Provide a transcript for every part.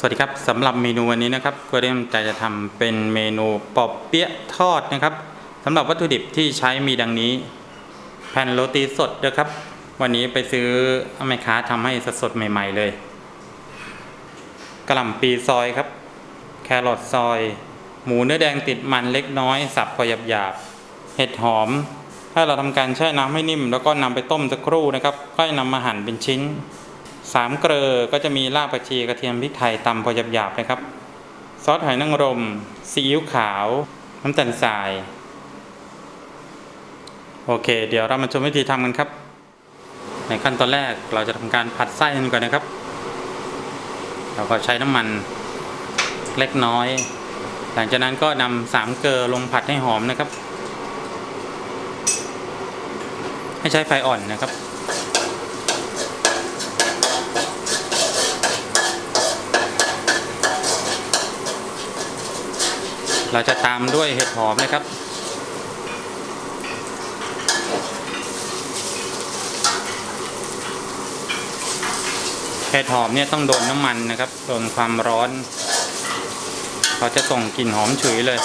สวัสดีครับสำหรับเมนูวันนี้นะครับก็เริ่มใจจะทำเป็นเมนูปอบเปี๊ยะทอดนะครับสำหรับวัตถุดิบที่ใช้มีดังนี้ แผ่นโรตีสดนะครับ วันนี้ไปซื้อแม่ค้าทำให้สดๆใหม่ ๆ เลยกระหล่ำปีซอยครับ แครอทซอย หมูเนื้อแดงติดมันเล็กน้อย สับพอหยาบๆเห็ดหอม ถ้าเราทำการแช่น้ำให้นิ่ม แล้วก็นำไปต้มสักครู่นะครับค่อยนำมาหั่นเป็นชิ้น สามเกลอก็จะมีรากผักชีกระเทียมพริกไทยตำพอหยาบๆนะครับ ซอสหอยนางรมซีอิ๊วขาว น้ำตาลทราย โอเค เดี๋ยวเรามาชมวิธีทำกันครับ ในขั้นตอนแรกเราจะทำการผัดไส้กันก่อนนะครับ เราก็ใช้น้ำมันเล็กน้อย หลังจากนั้นก็นำสามเกลอลงผัดให้หอมนะครับ ให้ใช้ไฟอ่อนนะครับ เราจะตามด้วยเห็ดหอมนะครับ เห็ดหอมเนี่ยต้องโดนน้ำมันนะครับ โดนความร้อนเขาจะส่งกลิ่นหอมฉุยเลย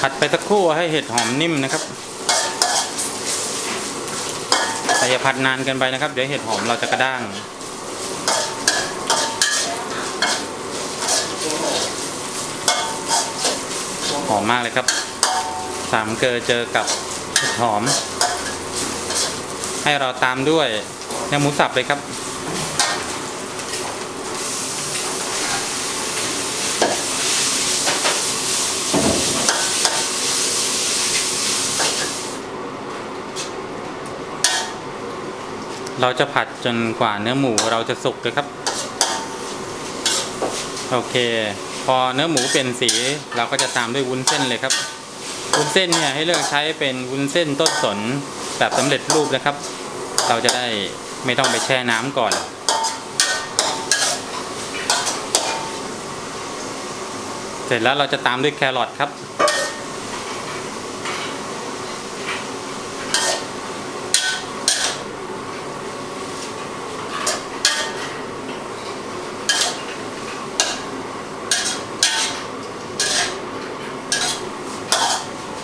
ผัดไปสักครู่ให้เห็ดหอมนิ่มนะครับ แต่อย่าผัดนานเกินไปนะครับ เดี๋ยวเห็ดหอมเราจะกระด้าง หอมมากเลยครับ สามเกลอเจอกับเห็ดหอม ให้เราตามด้วยเนื้อหมูสับเลยครับ เราจะผัดจนกว่าเนื้อหมูเราจะสุกเลยครับ โอเค พอเนื้อหมูเป็นสีเราก็จะตามด้วยวุ้นเส้นเลยครับวุ้นเส้นเนี่ยให้เลือกใช้เป็นวุ้นเส้นต้นสนแบบสำเร็จรูปนะครับ เราจะได้ไม่ต้องไปแช่น้ำก่อน เสร็จแล้วเราจะตามด้วยแครอทครับ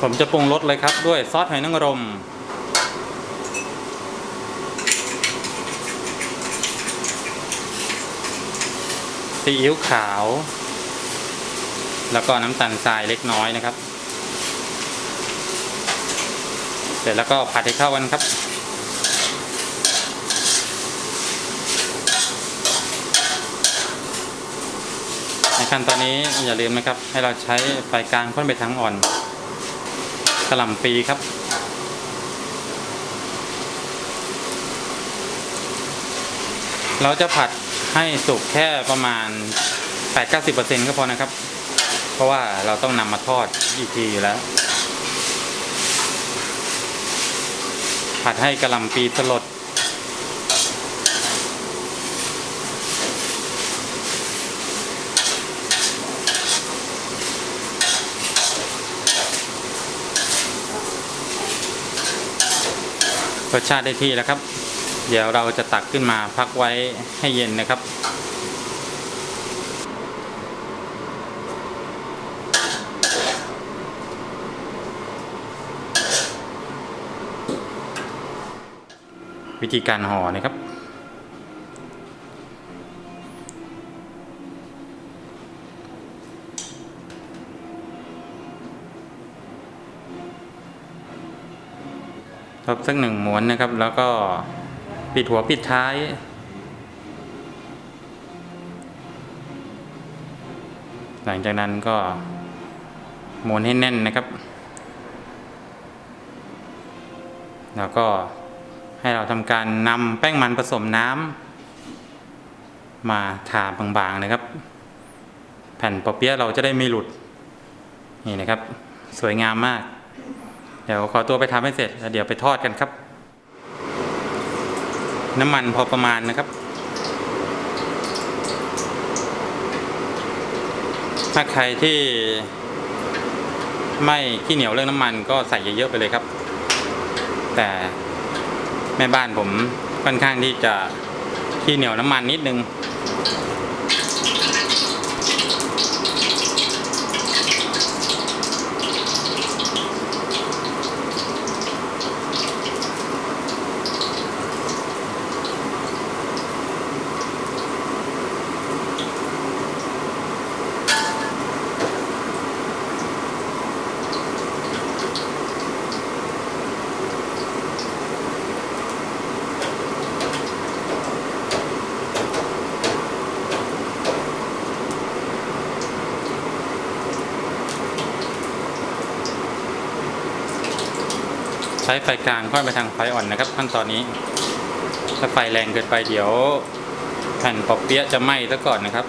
ผมจะปรุงรสเลยครับด้วยซอสหอยนางรม ซีอิ๊วขาว แล้วก็น้ำตาลทรายเล็กน้อยนะครับ เสร็จแล้วก็ผัดให้เข้ากันครับในขั้นตอนนี้อย่าลืมนะครับ ให้เราใช้ไฟกลางค่อนไปทางอ่อน กระหล่ำปีครับ เราจะผัดให้สุกแค่ประมาณ 8-90%ก็พอนะครับ เพราะว่าเราต้องนำมาทอดอีกทีอยู่แล้ว ผัดให้กระหล่ำปีสลด รสชาติได้ที่แล้วครับ เดี๋ยวเราจะตักขึ้นมาพักไว้ให้เย็นนะครับ วิธีการห่อนะครับ ทบสักหนึ่งม้วนนะครับ แล้วก็ปิดหัวปิดท้าย หลังจากนั้นก็ม้วนให้แน่นนะครับ แล้วก็ให้เราทำการนำแป้งมันผสมน้ำมาทาบางๆนะครับ แผ่นปอเปี๊ยะเราจะได้ไม่หลุด นี่นะครับ สวยงามมาก ดี๋ยวขอตัวไปทำให้เสร็จแล้วเดี๋ยวไปทอดกันครับ น้ำมันพอประมาณนะครับ ถ้าใครที่ไม่ขี้เหนียวเรื่องน้ำมันก็ใส่เยอะๆไปเลยครับ แต่แม่บ้านผมค่อนข้างที่จะขี้เหนียวน้ำมันนิดนึง ช้ไฟกลางค่อยไปทางไฟอ่อนนะครับ ขั้นตอนนี้ ถ้าไฟแรงเกินไปเดี๋ยว แผ่นปอเปี๊ยะจะไหม้ซะก่อนนะครับ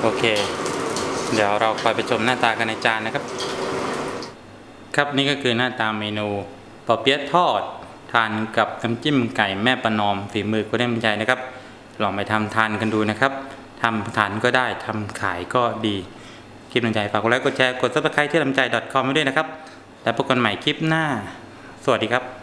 โอเค เดี๋ยวเราคอยไปชมหน้าตากันในจานนะครับ ครับนี่ก็คือหน้าตาเมนูปอเปี๊ยะทอด ทานกับน้ำจิ้มไก่แม่ประนอมฝีมือคุณเล่มใจนะครับ ลองไปทำทานกันดูนะครับ ทำทานก็ได้ทำขายก็ดีคลิปลำใจฝากกดไลค์กดแชร์กด subscribe ที่ลำใจ .com ไว้ด้วยนะครับ แล้วพบกันใหม่คลิปหน้า สวัสดีครับ